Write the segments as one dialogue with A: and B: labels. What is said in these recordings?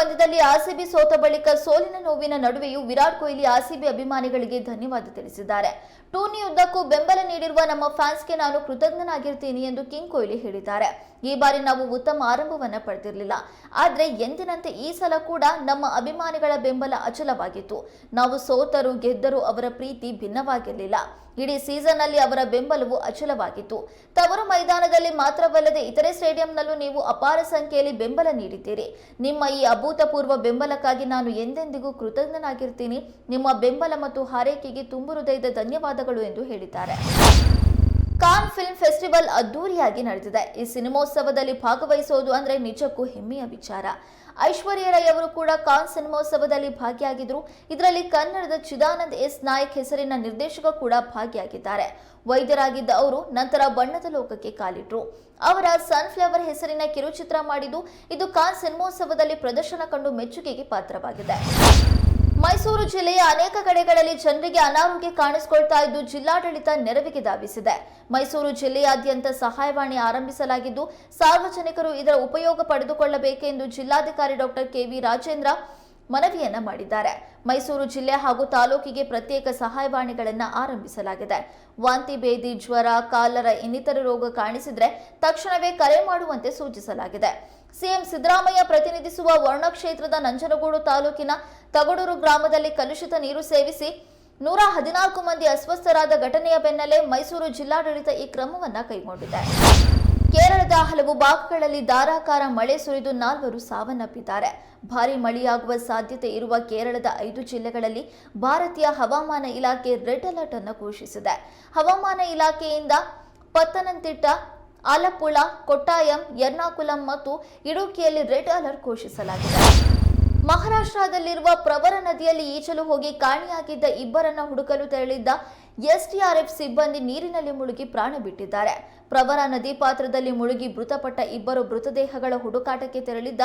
A: ಪಂದ್ಯದಲ್ಲಿ ಆರ್ಸಿಬಿ ಸೋತ ಬಳಿಕ ಸೋಲಿನ ನೋವಿನ ನಡುವೆಯೂ ವಿರಾಟ್ ಕೊಹ್ಲಿ ಆರ್ಸಿಬಿ ಅಭಿಮಾನಿಗಳಿಗೆ ಧನ್ಯವಾದ ತಿಳಿಸಿದ್ದಾರೆ. ಟೂರ್ನಿ ಉದ್ದಕ್ಕೂ ಬೆಂಬಲ ನೀಡಿರುವ ನಮ್ಮ ಫ್ಯಾನ್ಸ್ಗೆ ನಾನು ಕೃತಜ್ಞನಾಗಿರ್ತೀನಿ ಎಂದು ಕಿಂಗ್ ಕೊಹ್ಲಿ ಹೇಳಿದ್ದಾರೆ. ಈ ಬಾರಿ ನಾವು ಉತ್ತಮ ಆರಂಭವನ್ನ ಪಡೆದಿರಲಿಲ್ಲ. ಆದ್ರೆ ಎಂದಿನಂತೆ ಈ ಸಲ ಕೂಡ ನಮ್ಮ ಅಭಿಮಾನಿಗಳ ಬೆಂಬಲ ಅಚಲವಾಗಿತ್ತು. ನಾವು ಸೋತರು, ಗೆದ್ದರು ಅವರ ಪ್ರೀತಿ ಭಿನ್ನವಾಗಿರಲಿಲ್ಲ. ಇಡೀ ಸೀಸನ್ ಅಲ್ಲಿ ಅವರ ಬೆಂಬಲವು ಅಚಲವಾಗಿತ್ತು. ತವರು ಮೈದಾನದಲ್ಲಿ ಮಾತ್ರವಲ್ಲದೆ ಇತರೆ ಸ್ಟೇಡಿಯಂನಲ್ಲೂ ನೀವು ಅಪಾರ ಸಂಖ್ಯೆಯಲ್ಲಿ ಬೆಂಬಲ ನೀಡಿದ್ದೀರಿ. ನಿಮ್ಮ ಈ ಅಭೂತಪೂರ್ವ ಬೆಂಬಲಕ್ಕಾಗಿ ನಾನು ಎಂದೆಂದಿಗೂ ಕೃತಜ್ಞನಾಗಿರ್ತೀನಿ. ನಿಮ್ಮ ಬೆಂಬಲ ಮತ್ತು ಹಾರೈಕೆಗೆ ತುಂಬು ಹೃದಯದ ಧನ್ಯವಾದಗಳು ಎಂದು ಹೇಳಿದ್ದಾರೆ. ಕಾನ್ ಫಿಲ್ಮ್ ಫೆಸ್ಟಿವಲ್ ಅದ್ದೂರಿಯಾಗಿ ನಡೆದಿದೆ. ಈ ಸಿನಿಮೋತ್ಸವದಲ್ಲಿ ಭಾಗವಹಿಸೋದು ಅಂದ್ರೆ ನಿಜಕ್ಕೂ ಹೆಮ್ಮೆಯ ವಿಚಾರ. ಐಶ್ವರ್ಯ ರೈ ಅವರು ಕೂಡ ಕಾನ್ ಸಿನಿಮೋತ್ಸವದಲ್ಲಿ ಭಾಗಿಯಾಗಿದ್ರು. ಇದರಲ್ಲಿ ಕನ್ನಡದ ಚಿದಾನಂದ್ ಎಸ್ ನಾಯಕ್ ಹೆಸರಿನ ನಿರ್ದೇಶಕ ಕೂಡ ಭಾಗಿಯಾಗಿದ್ದಾರೆ. ವೈದ್ಯರಾಗಿದ್ದ ಅವರು ನಂತರ ಬಣ್ಣದ ಲೋಕಕ್ಕೆ ಕಾಲಿಟ್ರು. ಅವರ ಸನ್ಫ್ಲವರ್ ಹೆಸರಿನ ಕಿರುಚಿತ್ರ ಮಾಡಿದ್ದು, ಇದು ಕಾನ್ ಸಿನಿಮೋತ್ಸವದಲ್ಲಿ ಪ್ರದರ್ಶನ ಕಂಡು ಮೆಚ್ಚುಗೆಗೆ ಪಾತ್ರವಾಗಿದೆ. ಮೈಸೂರು ಜಿಲ್ಲೆಯ ಅನೇಕ ಕಡೆಗಳಲ್ಲಿ ಜನರಿಗೆ ಅನಾರೋಗ್ಯ ಕಾಣಿಸಿಕೊಳ್ತಾ ಇದ್ದು ಜಿಲ್ಲಾಡಳಿತ ನೆರವಿಗೆ ಧಾವಿಸಿದೆ. ಮೈಸೂರು ಜಿಲ್ಲೆಯಾದ್ಯಂತ ಸಹಾಯವಾಣಿ ಆರಂಭಿಸಲಾಗಿದ್ದು, ಸಾರ್ವಜನಿಕರು ಇದರ ಉಪಯೋಗ ಪಡೆದುಕೊಳ್ಳಬೇಕೆಂದು ಜಿಲ್ಲಾಧಿಕಾರಿ ಡಾಕ್ಟರ್ ಕೆವಿ ರಾಜೇಂದ್ರ ಮನವಿಯನ್ನ ಮಾಡಿದ್ದಾರೆ. ಮೈಸೂರು ಜಿಲ್ಲೆ ಹಾಗೂ ತಾಲೂಕಿಗೆ ಪ್ರತ್ಯೇಕ ಸಹಾಯವಾಣಿಗಳನ್ನು ಆರಂಭಿಸಲಾಗಿದೆ. ವಾಂತಿ, ಭೇದಿ, ಜ್ವರ, ಕಾಲರ ಇನ್ನಿತರ ರೋಗ ಕಾಣಿಸಿದ್ರೆ ತಕ್ಷಣವೇ ಕರೆ ಮಾಡುವಂತೆ ಸೂಚಿಸಲಾಗಿದೆ. ಸಿಎಂ ಸಿದ್ದರಾಮಯ್ಯ ಪ್ರತಿನಿಧಿಸುವ ವರ್ಣ ಕ್ಷೇತ್ರದ ನಂಜನಗೂಡು ತಾಲೂಕಿನ ತಗಡೂರು ಗ್ರಾಮದಲ್ಲಿ ಕಲುಷಿತ ನೀರು ಸೇವಿಸಿ ನೂರ ಹದಿನಾಲ್ಕು ಮಂದಿ ಅಸ್ವಸ್ಥರಾದ ಘಟನೆಯ ಬೆನ್ನಲ್ಲೇ ಮೈಸೂರು ಜಿಲ್ಲಾಡಳಿತ ಈ ಕ್ರಮವನ್ನ ಕೈಗೊಂಡಿದೆ. ಕೇರಳದ ಹಲವು ಭಾಗಗಳಲ್ಲಿ ಧಾರಾಕಾರ ಮಳೆ ಸುರಿದು ನಾಲ್ವರು ಸಾವನ್ನಪ್ಪಿದ್ದಾರೆ. ಭಾರಿ ಮಳೆಯಾಗುವ ಸಾಧ್ಯತೆ ಇರುವ ಕೇರಳದ ಐದು ಜಿಲ್ಲೆಗಳಲ್ಲಿ ಭಾರತೀಯ ಹವಾಮಾನ ಇಲಾಖೆ ರೆಡ್ ಅಲರ್ಟ್ ಅನ್ನು ಘೋಷಿಸಿದೆ. ಹವಾಮಾನ ಇಲಾಖೆಯಿಂದ ಪತ್ತನಂತಿಟ್ಟ ಆಲಪ್ಪುಳ, ಕೊಟ್ಟಾಯಂ, ಎರ್ನಾಕುಲಂ ಮತ್ತು ಇಡುಕಿಯಲ್ಲಿ ರೆಡ್ ಅಲರ್ಟ್ ಘೋಷಿಸಲಾಗಿದೆ. ಮಹಾರಾಷ್ಟ್ರದಲ್ಲಿರುವ ಪ್ರವರ ನದಿಯಲ್ಲಿ ಈಚಲು ಹೋಗಿ ಕಾಣೆಯಾಗಿದ್ದ ಇಬ್ಬರನ್ನ ಹುಡುಕಲು ತೆರಳಿದ್ದ ಎಸ್ಡಿಆರ್ಎಫ್ ಸಿಬ್ಬಂದಿ ನೀರಿನಲ್ಲಿ ಮುಳುಗಿ ಪ್ರಾಣ ಬಿಟ್ಟಿದ್ದಾರೆ. ಪ್ರವರ ನದಿ ಪಾತ್ರದಲ್ಲಿ ಮುಳುಗಿ ಮೃತಪಟ್ಟ ಇಬ್ಬರು ಮೃತದೇಹಗಳ ಹುಡುಕಾಟಕ್ಕೆ ತೆರಳಿದ್ದ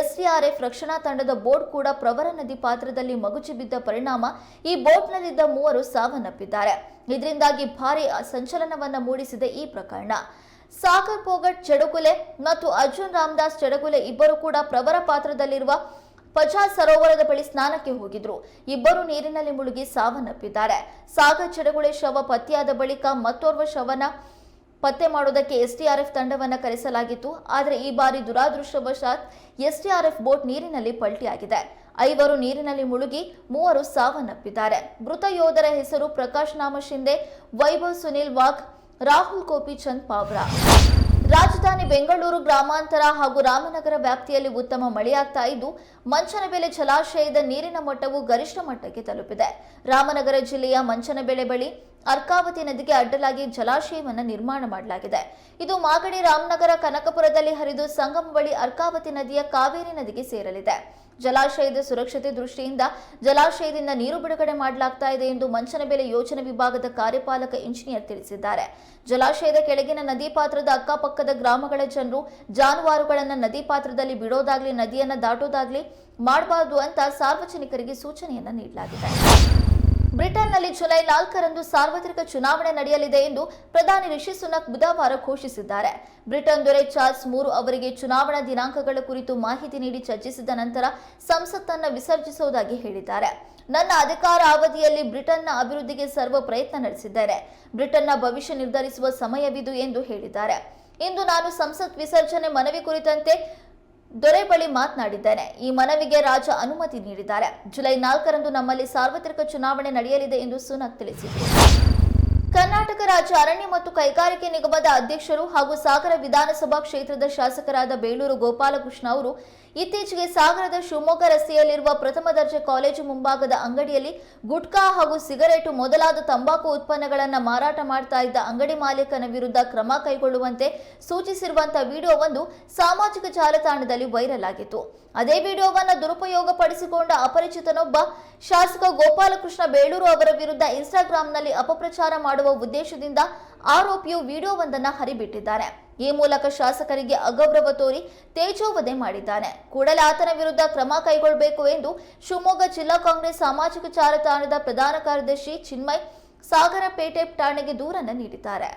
A: ಎಸ್ಡಿಆರ್ಎಫ್ ರಕ್ಷಣಾ ತಂಡದ ಬೋಟ್ ಕೂಡ ಪ್ರವರ ನದಿ ಪಾತ್ರದಲ್ಲಿ ಮಗುಚಿ ಬಿದ್ದ ಪರಿಣಾಮ ಈ ಬೋಟ್ನಲ್ಲಿದ್ದ ಮೂವರು ಸಾವನ್ನಪ್ಪಿದ್ದಾರೆ. ಇದರಿಂದಾಗಿ ಭಾರಿ ಸಂಚಲನವನ್ನು ಮೂಡಿಸಿದೆ ಈ ಪ್ರಕರಣ. ಸಾಗರ್ ಪೋಗಟ್ ಚಡಗುಲೆ ಮತ್ತು ಅರ್ಜುನ್ ರಾಮದಾಸ್ ಚಡಗುಲೆ ಇಬ್ಬರು ಕೂಡ ಪ್ರವರ ಪಾತ್ರದಲ್ಲಿರುವ ಪಜಾ ಸರೋವರದ ಬಳಿ ಸ್ನಾನಕ್ಕೆ ಹೋಗಿದ್ರು. ಇಬ್ಬರು ನೀರಿನಲ್ಲಿ ಮುಳುಗಿ ಸಾವನ್ನಪ್ಪಿದ್ದಾರೆ. ಸಾಗರ್ ಚಡಗುಳೆ ಶವ ಪತ್ತೆಯಾದ ಬಳಿಕ ಮತ್ತೋರ್ವ ಶವನ ಪತ್ತೆ ಮಾಡೋದಕ್ಕೆ ಎಸ್ಡಿಆರ್ಎಫ್ ತಂಡವನ್ನು ಕರೆಸಲಾಗಿತ್ತು. ಆದರೆ ಈ ಬಾರಿ ದುರಾದೃಷ್ಟವಶಾತ್ ಎಸ್ಡಿಆರ್ಎಫ್ ಬೋಟ್ ನೀರಿನಲ್ಲಿ ಪಲ್ಟಿಯಾಗಿದೆ. ಐವರು ನೀರಿನಲ್ಲಿ ಮುಳುಗಿ ಮೂವರು ಸಾವನ್ನಪ್ಪಿದ್ದಾರೆ. ಮೃತ ಯೋಧರ ಹೆಸರು ಪ್ರಕಾಶ್ ನಾಮ ಶಿಂದೆ ವೈಭವ್ ಸುನಿಲ್ ವಾಘ್ ರಾಹುಲ್ ಗೋಪಿಚಂದ್ ಪಾವ್ರಾ. ರಾಜಧಾನಿ ಬೆಂಗಳೂರು ಗ್ರಾಮಾಂತರ ಹಾಗೂ ರಾಮನಗರ ವ್ಯಾಪ್ತಿಯಲ್ಲಿ ಉತ್ತಮ ಮಳೆಯಾಗ್ತಾ ಇದ್ದು, ಮಂಚನಬೆಲೆ ಜಲಾಶಯದ ನೀರಿನ ಮಟ್ಟವು ಗರಿಷ್ಠ ಮಟ್ಟಕ್ಕೆ ತಲುಪಿದೆ. ರಾಮನಗರ ಜಿಲ್ಲೆಯ ಮಂಚನಬೆಳೆ ಬಳಿ ಅರ್ಕಾವತಿ ನದಿಗೆ ಅಡ್ಡಲಾಗಿ ಜಲಾಶಯವನ್ನು ನಿರ್ಮಾಣ ಮಾಡಲಾಗಿದೆ. ಇದು ಮಾಗಡಿ ರಾಮನಗರ ಕನಕಪುರದಲ್ಲಿ ಹರಿದು ಸಂಗಮ ಬಳಿ ಅರ್ಕಾವತಿ ನದಿಯ ಕಾವೇರಿ ನದಿಗೆ ಸೇರಲಿದೆ. ಜಲಾಶಯದ ಸುರಕ್ಷತೆ ದೃಷ್ಟಿಯಿಂದ ಜಲಾಶಯದಿಂದ ನೀರು ಬಿಡುಗಡೆ ಮಾಡಲಾಗ್ತಾ ಇದೆ ಎಂದು ಮಂಚನಬೆಲೆ ಯೋಜನೆ ವಿಭಾಗದ ಕಾರ್ಯಪಾಲಕ ಇಂಜಿನಿಯರ್ ತಿಳಿಸಿದ್ದಾರೆ. ಜಲಾಶಯದ ಕೆಳಗಿನ ನದಿ ಪಾತ್ರದ ಅಕ್ಕಪಕ್ಕದ ಗ್ರಾಮಗಳ ಜನರು ಜಾನುವಾರುಗಳನ್ನು ನದಿ ಪಾತ್ರದಲ್ಲಿ ಬಿಡೋದಾಗ್ಲಿ, ನದಿಯನ್ನು ದಾಟೋದಾಗ್ಲಿ ಮಾಡಬಾರದು ಅಂತ ಸಾರ್ವಜನಿಕರಿಗೆ ಸೂಚನೆಯನ್ನು ನೀಡಲಾಗಿದೆ. ಬ್ರಿಟನ್ನಲ್ಲಿ ಜುಲೈ ನಾಲ್ಕರಂದು ಸಾರ್ವತ್ರಿಕ ಚುನಾವಣೆ ನಡೆಯಲಿದೆ ಎಂದು ಪ್ರಧಾನಿ ರಿಷಿ ಸುನಕ್ ಬುಧವಾರ ಘೋಷಿಸಿದ್ದಾರೆ. ಬ್ರಿಟನ್ ದೊರೆ ಚಾರ್ಲ್ಸ್ ಮೂರು ಅವರಿಗೆ ಚುನಾವಣಾ ದಿನಾಂಕಗಳ ಕುರಿತು ಮಾಹಿತಿ ನೀಡಿ ಚರ್ಚಿಸಿದ ನಂತರ ಸಂಸತ್ತನ್ನು ವಿಸರ್ಜಿಸುವುದಾಗಿ ಹೇಳಿದ್ದಾರೆ. ನನ್ನ ಅಧಿಕಾರ ಅವಧಿಯಲ್ಲಿ ಬ್ರಿಟನ್ನ ಅಭಿವೃದ್ಧಿಗೆ ಸರ್ವ ಪ್ರಯತ್ನ ನಡೆಸಿದ್ದೇನೆ. ಬ್ರಿಟನ್ನ ಭವಿಷ್ಯ ನಿರ್ಧರಿಸುವ ಸಮಯವಿದು ಎಂದು ಹೇಳಿದ್ದಾರೆ. ಇಂದು ನಾನು ಸಂಸತ್ ವಿಸರ್ಜನೆ ಮನವಿ ಕುರಿತಂತೆ ದೊರೆ ಬಳಿ ಮಾತನಾಡಿದ್ದೇನೆ ಈ ಮನವಿಗೆ ರಾಜ ಅನುಮತಿ ನೀಡಿದ್ದಾರೆ. ಜುಲೈ ನಾಲ್ಕರಂದು ನಮ್ಮಲ್ಲಿ ಸಾರ್ವತ್ರಿಕ ಚುನಾವಣೆ ನಡೆಯಲಿದೆ ಎಂದು ಸುನಕ್ ತಿಳಿಸಿದರು ಕರ್ನಾಟಕ ರಾಜ್ಯ ಅರಣ್ಯ ಮತ್ತು ಕೈಗಾರಿಕೆ ನಿಗಮದ ಅಧ್ಯಕ್ಷರು ಹಾಗೂ ಸಾಗರ ವಿಧಾನಸಭಾ ಕ್ಷೇತ್ರದ ಶಾಸಕರಾದ ಬೇಳೂರು ಗೋಪಾಲಕೃಷ್ಣ ಅವರು ಇತ್ತೀಚೆಗೆ ಸಾಗರದ ಶಿವಮೊಗ್ಗ ರಸ್ತೆಯಲ್ಲಿರುವ ಪ್ರಥಮ ದರ್ಜೆ ಕಾಲೇಜು ಮುಂಭಾಗದ ಅಂಗಡಿಯಲ್ಲಿ ಗುಟ್ಕಾ ಹಾಗೂ ಸಿಗರೇಟು ಮೊದಲಾದ ತಂಬಾಕು ಉತ್ಪನ್ನಗಳನ್ನು ಮಾರಾಟ ಮಾಡ್ತಾ ಇದ್ದ ಅಂಗಡಿ ಮಾಲೀಕನ ವಿರುದ್ಧ ಕ್ರಮ ಕೈಗೊಳ್ಳುವಂತೆ ಸೂಚಿಸಿರುವಂತಹ ವಿಡಿಯೋವೊಂದು ಸಾಮಾಜಿಕ ಜಾಲತಾಣದಲ್ಲಿ ವೈರಲ್ ಆಗಿತ್ತು. ಅದೇ ವಿಡಿಯೋವನ್ನು ದುರುಪಯೋಗ ಪಡಿಸಿಕೊಂಡ ಅಪರಿಚಿತನೊಬ್ಬ ಶಾಸಕ ಗೋಪಾಲಕೃಷ್ಣ ಬೇಳೂರು ಅವರ ವಿರುದ್ಧ ಇನ್ಸ್ಟಾಗ್ರಾಂನಲ್ಲಿ ಅಪಪ್ರಚಾರ ಮಾಡುವ ಉದ್ದೇಶದಿಂದ ಆರೋಪಿಯು ವಿಡಿಯೋವೊಂದನ್ನು ಹರಿಬಿಟ್ಟಿದ್ದಾರೆ. ಈ ಮೂಲಕ ಶಾಸಕರಿಗೆ ಅಗೌರವ ತೋರಿ ತೇಜೋವಧೆ ಮಾಡಿದ್ದಾನೆ. ಕೂಡಲೇ ಆತನ ವಿರುದ್ಧ ಕ್ರಮ ಕೈಗೊಳ್ಳಬೇಕು ಎಂದು ಶಿವಮೊಗ್ಗ ಜಿಲ್ಲಾ ಕಾಂಗ್ರೆಸ್ ಸಾಮಾಜಿಕ ಜಾಲತಾಣದ ಪ್ರಧಾನ ಕಾರ್ಯದರ್ಶಿ ಚಿನ್ಮಯ್ ಸಾಗರಪೇಟೆ ಠಾಣೆಗೆ ದೂರನ್ನು ನೀಡಿದ್ದಾರೆ.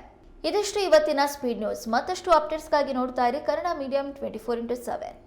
A: ಇದಿಷ್ಟು ಇವತ್ತಿನ ಸ್ಪೀಡ್ ನ್ಯೂಸ್ ಮತ್ತಷ್ಟು ಅಪ್ಡೇಟ್ಸ್ಗಾಗಿ ನೋಡ್ತಾ ಇರಿ Kannada medium twenty four into seven